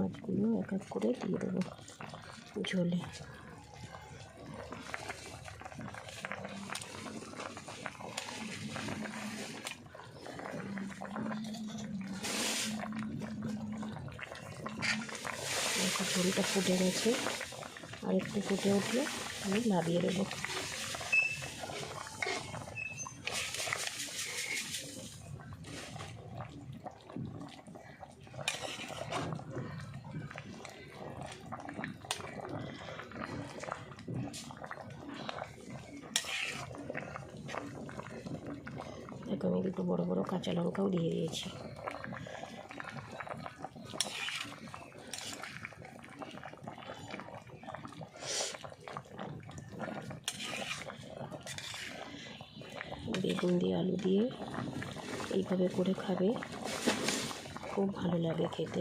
মাছগুলো এক এক করে দিয়ে দেবো ঝোলে। ঝোলটা ফুটে গেছে। আর একটু ফুটে উঠলে আমি নামিয়ে দেবো। দেখো আমি দুটো বড় বড় কাঁচা লঙ্কাও দিয়ে দিয়েছি। বেগুন দিয়ে আলু দিয়ে এইভাবে করে খাবে। খুব ভালো লাগে খেতে।